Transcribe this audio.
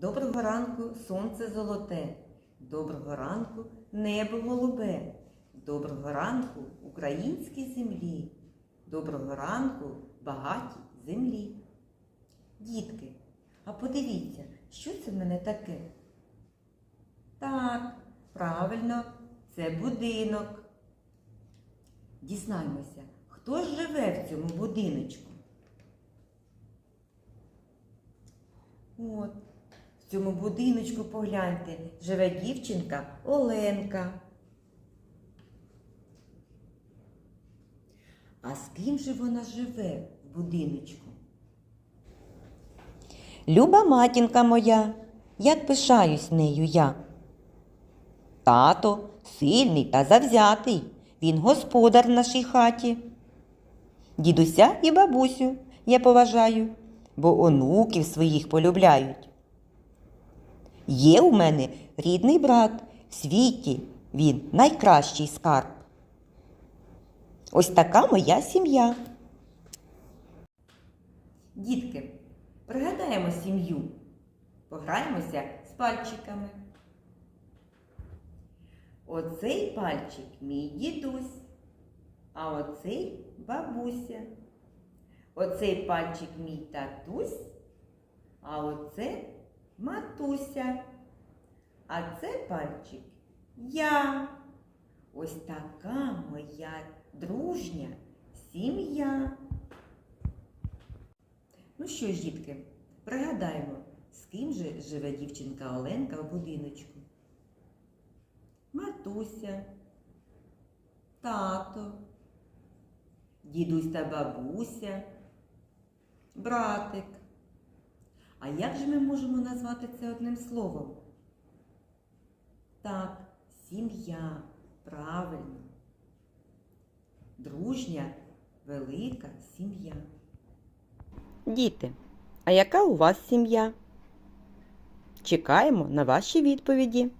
Доброго ранку, сонце золоте. Доброго ранку, небо голубе. Доброго ранку, українській землі. Доброго ранку, багатій землі. Дітки, а подивіться, що це в мене таке? Так, правильно, це будинок. Дізнаймося, хто ж живе в цьому будиночку? От, цьому будиночку погляньте, живе дівчинка Оленка. А з ким же вона живе в будиночку? Люба матінка моя, як пишаюсь нею я. Тато сильний та завзятий, він господар в нашій хаті. Дідуся і бабусю я поважаю, бо онуків своїх полюбляють. Є у мене рідний брат, в світі він найкращий скарб. Ось така моя сім'я. Дітки, пригадаємо сім'ю. Пограємося з пальчиками. Оцей пальчик мій дідусь, а оцей бабуся. Оцей пальчик мій татусь, а оце матуся. А це пальчик я. Ось така моя дружня сім'я. Ну що ж, дітки, пригадаємо, з ким же живе дівчинка Оленка в будиночку. Матуся, тато, дідусь та бабуся, братик. А як же ми можемо назвати це одним словом? Так, сім'я, правильно. Дружня, велика сім'я. Діти, а яка у вас сім'я? Чекаємо на ваші відповіді.